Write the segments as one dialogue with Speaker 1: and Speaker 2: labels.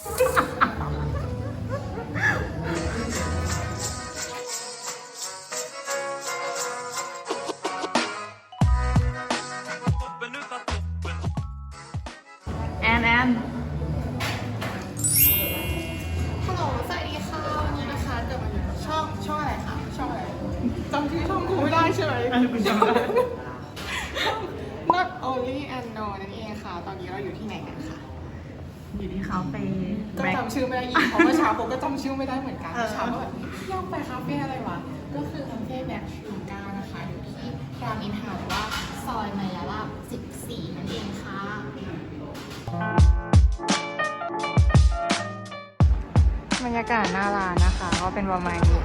Speaker 1: แอนแอน
Speaker 2: ฮัลโหลสวัสดีค่ะ วันนี้นะคะจะมาอยู่ช่องช่องอะไรคะช่องอะไรจำชื่อช่องกูไม่ได้ใช่ไหม
Speaker 1: อันคุณจำได้
Speaker 2: Not only and no นั่นเองค่ะ ตอนนี้เราอยู่ที่ไหนกันคะ
Speaker 1: อยู่ที่เขาไป
Speaker 2: ก็
Speaker 1: แบล็ค
Speaker 2: จำชื่อไม่ได้อีกเพราะเมื่อเช้าผมก็จำชื่อไม่ได้เหมือนกัน
Speaker 1: เออ
Speaker 2: เมื่อเช้าก็แบบย่องไปคาเฟ่อะไรวะ ก็คือคาเฟ่แบ็คชูก้านะคะ อยู่ที่รามอินทราหรือว่าซอยมายาลาบ14 นั่นเองค่ะ บรรยากาศหน้าร้านนะคะ ก็เป็นประมาณนี้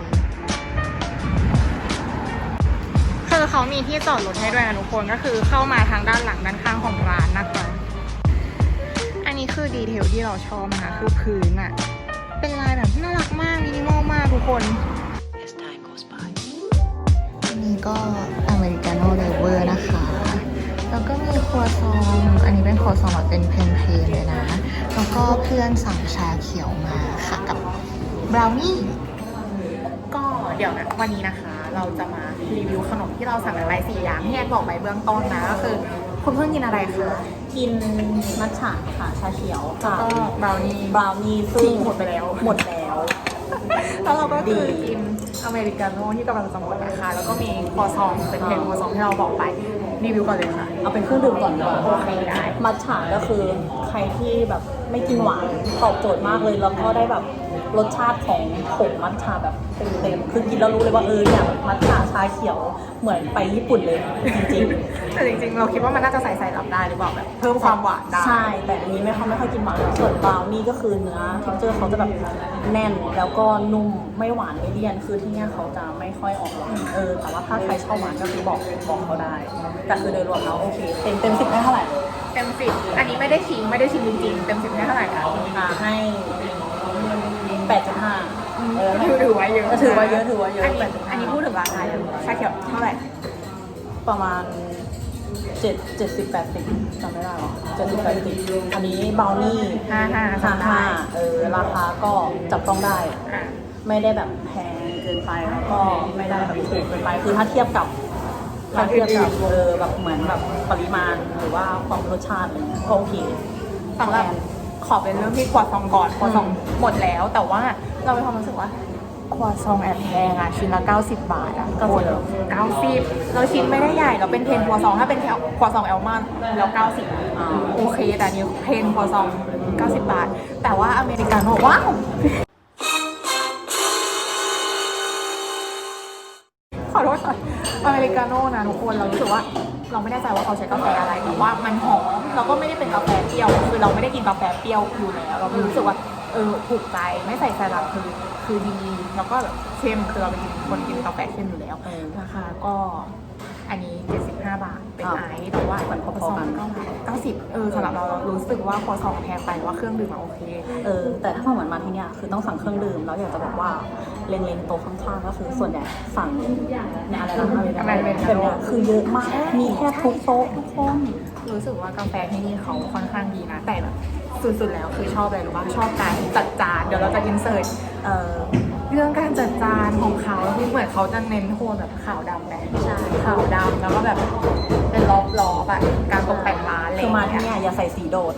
Speaker 2: คือเขามีที่จอดรถให้ด้วยนะทุกคนก็คือเข้ามาทางด้านหลังด้านข้างของร้านนะคะอันนี้คือ ดีเทลที่เราชอบนะคะคือพื้นอะเป็นลายแบบน่ารักมากมินิมอลมากทุกคน
Speaker 3: as time goes by.
Speaker 2: อันนี้ก็อเมริกาโน่เลเวอร์นะคะ แล้วก็มีครัวซอง อันนี้เป็นครัวซองแบบเป็นเพนเพนเลยนะ แล้วก็เพื่อนสั่งชาเขียวมาค่ะกับบราวนี่ก็เดี๋ยวนะวันนี้นะคะ เราจะมารีวิวขนมที่เราสั่งอะไรสี่อย่างที่แอนบอกไปเบื้องต้นนะก็คือ คุณเพิ่งกินอะไรคะ
Speaker 4: กินมัทฉะค่ะชาเขียว
Speaker 2: แล้ว
Speaker 4: ค่ะ
Speaker 2: ก็บราวนี่
Speaker 4: บราวนี่ซึ่ง
Speaker 2: ที่หมดไปแล้ว
Speaker 4: หมดแล้ว
Speaker 2: แล้วเราก็คือ
Speaker 4: ดี
Speaker 2: กินอเมริกาโน่ที่กำลังจะหมดนะคะ แล้วก็มีครัวซองเป็นเพนครัวซองที่เราบอกไปรีวิวก่อนเลยค่ะ
Speaker 4: เอาเป็นเครื่องดื่มก่อนดีกว่า
Speaker 2: โอเคได้
Speaker 4: มัทฉะก็คือใครที่แบบไม่กินหวานตอบโจทย์มากเลยแล้วก็ได้แบบ รสชาติของผงมัทฉะแบบเต็มๆคือกินแล้วรู้เลยว่าเออเนี่ยแบบมัทฉะชาเขียวเหมือนไปญี่ปุ่นเลยจริง
Speaker 2: แต่จริงๆ เราคิดว่ามันน่าจะใส่ใส่รับได้หรือเปล่าแบบเพิ่มความหวานได้
Speaker 4: ๆใช่ แต่อันนี้ไม่ค่อยไม่ค่อยกินหวานส่วนบราวนี่ก็คือเนื้อเท็กเจอร์เขาจะแบบแน่นแล้วก็นุ่มไม่หวานไม่เลี่ยนคือที่เนี่ยเขาจะไม่ค่อยออกหวานเออแต่ว่าถ้าใครชอบหวานก็คือบอกบอกเขาได้แต่คือโดยรวมแล้วโอเคเต็มเต็มสิบให้เท่าไหร่
Speaker 2: เต็มสิบอันนี้ไม่ได้ชิมไม่ได้ชิมจริงๆเต็มสิบให้เท่าไหร่คะ
Speaker 4: อ่าให้แปดจุดห้า เออให้
Speaker 2: ถือถือว่าเยอะ
Speaker 4: ถือว่าเยอะถือว่าเยอะ
Speaker 2: อันนี้
Speaker 4: 8.5
Speaker 2: อันนี้พูดถึงราคายังชาเขียวเท่าไหร่
Speaker 4: ประมาณเจ็ดเจ็ดสิบแปดสิบจำไม่ได้หรอเจ็ดสิบแปดสิบอันนี้บราวนี่
Speaker 2: ห้าห้า
Speaker 4: ห้า
Speaker 2: จำได้
Speaker 4: ห้าเออราคาก็จับต้องได้
Speaker 2: อะ
Speaker 4: ไม่ได้แบบแพงเกินไปแล้วก็ไม่ได้แบบถูกเกินไปคือถ้าเทียบกับถ้าเทียบกับเออแบบเหมือนแบบปริมาณหรือว่าความรสชาติอะไรเงี้ยก็โอเค
Speaker 2: สำหรับ ขอเป็นเรื่องที่ครัวซองก่อนครัวซองหมดแล้ว แต่ว่าเรามีความรู้สึกว่าครัวซองแอบแพงอะชิ้นละ 90 บาทอะ
Speaker 4: 90เหรอ
Speaker 2: 90เราชิ้นไม่ได้ใหญ่เราเป็นเพนครัวซองถ้าเป็นแถวครัวซองแอลมอนแล้ว90
Speaker 4: อ่า
Speaker 2: โอเค แต่อันนี้เพนครัวซอง 90 บาท แต่ว่าอเมริกาโน่ว้าวขอโทษค่ะอเมริกาโน่นะทุกคนเรารู้สึกว่า เราไม่แน่ใจว่าเขาใช้กาแฟอะไรแต่ว่ามันหอมเราก็ไม่ได้เป็นกาแฟเปรี้ยว คือเราไม่ได้กินกาแฟเปรี้ยวอยู่แล้วเรารู้สึกว่าเออถูกใจไม่ใส่ไซรัปคือคือดีแล้วก็แบบเข้มคือเราเป็นคนกินกาแฟเข้มอยู่แล้ว
Speaker 4: เออ
Speaker 2: ราคาก็ อันนี้ 75 บาท เป็น
Speaker 4: อ่า
Speaker 2: ไอซ์แต่ว่า
Speaker 4: เหมือนพอๆกัน
Speaker 2: เก้าสิบเออสำหรับเราเรารู้สึกว่าครัวซองแพงไปแต่ว่าเครื่องดื่มอะโอเค
Speaker 4: เออ แต่ถ้าเหมือนมาที่เนี่ยคือต้องสั่งเครื่องดื่ม แล้วอยากจะบอกว่าเล็งๆโต๊ะข้างๆก็คือส่วนใหญ่สั่งเนี่ยอะไรนะ
Speaker 2: อเมริกาโน่
Speaker 4: แบบเนี้ยคือเยอะมาก มีแค่ทุกโต๊ะทุกห้อง
Speaker 2: รู้สึกว่ากาแฟที่นี่เขาค่อนข้างดีนะ แต่แบบสุดๆแล้วคือชอบอะไรรู้ป่ะชอบการจัดจานเดี๋ยวเราจะอินเสิร์ตเอ่อ เรื่องการจัดจานของเขาที่เหมือนเขาจะเน้นโทนแบบขาวดำแบบใช่ ขาวดำแล้วก็แบบเป็นล้อๆแบบการตกแต่งร้านอะไร
Speaker 4: คือมาที่
Speaker 2: เงี้ย
Speaker 4: เนี่ยอย่าใส่สีโดด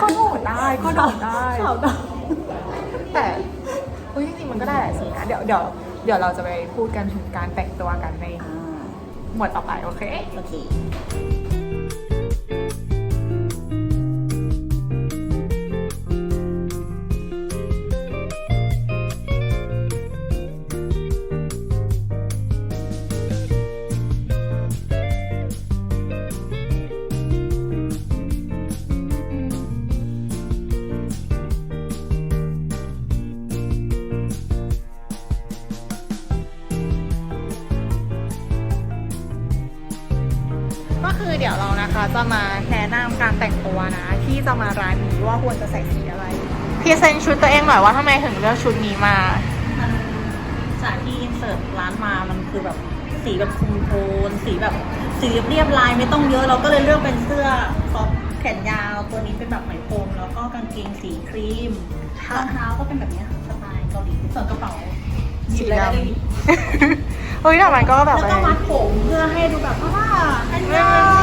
Speaker 2: ก็โดดได้ก็โดดได้
Speaker 4: ขาวด
Speaker 2: แต่เฮ้ยจริงๆมันก็ได้หลายสีนะเดี๋ยวเดี๋ยวเดี๋ยวเราจะไปพูดกันถึงการแต่งตัวกันในำ
Speaker 4: อ่า
Speaker 2: หมวดต่อไปโอเค
Speaker 4: โอเค
Speaker 2: เดี๋ยวเรานะคะ จะมาแนะนำการแต่งตัวนะ ที่จะมาร้านนี้ว่าควรจะใส่สีอะไรพรีเซนต์ชุดตัวเองหน่อยว่าทำไมถึงเลือกชุดนี้มา
Speaker 4: มันจากที่อินเสิร์ตร้านมามันคือแบบสีแบบคุมโทนสีแบบสีเรียบลายไม่ต้องเยอะเราก็เลยเลือกเป็นเสื้อคอปแขนยาวตัวนี้เป็นแบบไหมพรมแล้วก็กางเกงสีครีมรองเท้าก็เป็นแบบเนี้ยสไตล์เกาหลีส่วนกระเป๋า
Speaker 2: สี
Speaker 4: หยิบอะไร
Speaker 2: ดำ
Speaker 4: ได้อีก
Speaker 2: เฮ้ยแต่มันก็แบบ
Speaker 4: แล้วก็มัดผมเพื่อให้ดูแบบว่าอันยาว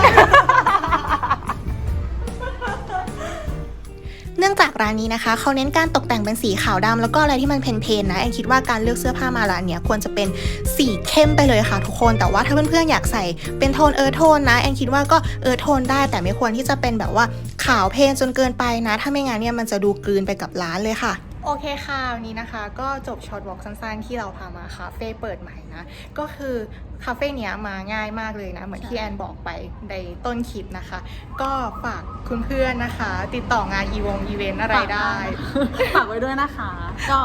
Speaker 2: เนื่องจากร้านนี้นะคะเขาเน้นการตกแต่งเป็นสีขาวดำแล้วก็อะไรที่มันเพนๆนะแอนคิดว่าการเลือกเสื้อผ้ามาร้านเนี้ยควรจะเป็นสีเข้มไปเลยค่ะทุกคนแต่ว่าถ้าเพื่อนๆอยากใส่เป็นโทนเออโทนนะแอนคิดว่าก็เออโทนได้ แต่ไม่ควรที่จะเป็นแบบว่าขาวเพนจนเกินไปนะ ถ้าไม่งั้นเนี่ยมันจะดูกลืนไปกับร้านเลยค่ะ โอเคค่ะวันนี้นะคะ ก็จบช็อตวอล์กสั้นๆ ที่เราพามาคาเฟ่เปิดใหม่นะ ก็คือคาเฟ่เนี้ยมาง่ายมากเลยนะ เหมือนที่แอนบอกไปในต้นคลิปนะคะ ก็ฝากคุณเพื่อนนะคะ ติดต่องานอีวงอีเวนต์อะไรได้
Speaker 4: ฝากไว้ด้วยนะคะ ก็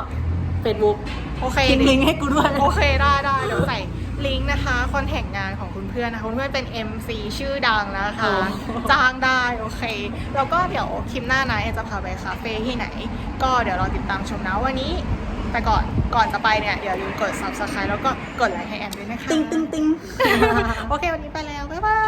Speaker 4: Facebook
Speaker 2: โอเค
Speaker 4: ทิ้งลิงก์ให้กูด้วย
Speaker 2: โอเคได้ได้เดี๋ยวใส่ ลิงก์นะคะคอนแทคงานของคุณเพื่อนนะคะคุณเพื่อนเป็น MC ชื่อดังนะคะ
Speaker 4: โอ้
Speaker 2: จ้างได้โอเค แล้วก็เดี๋ยวคลิปหน้านะแอนจะพาไปคาเฟ่ที่ไหน ก็เดี๋ยวรอติดตามชมนะวันนี้ไปก่อนก่อนจะไปเนี่ยอย่าลืมกด subscribe แล้วก็กดไลค์ให้แอนด้วยนะคะ
Speaker 4: ติ้งติ้งติ้ง
Speaker 2: โอเค วันนี้ไปแล้ว บ๊ายบา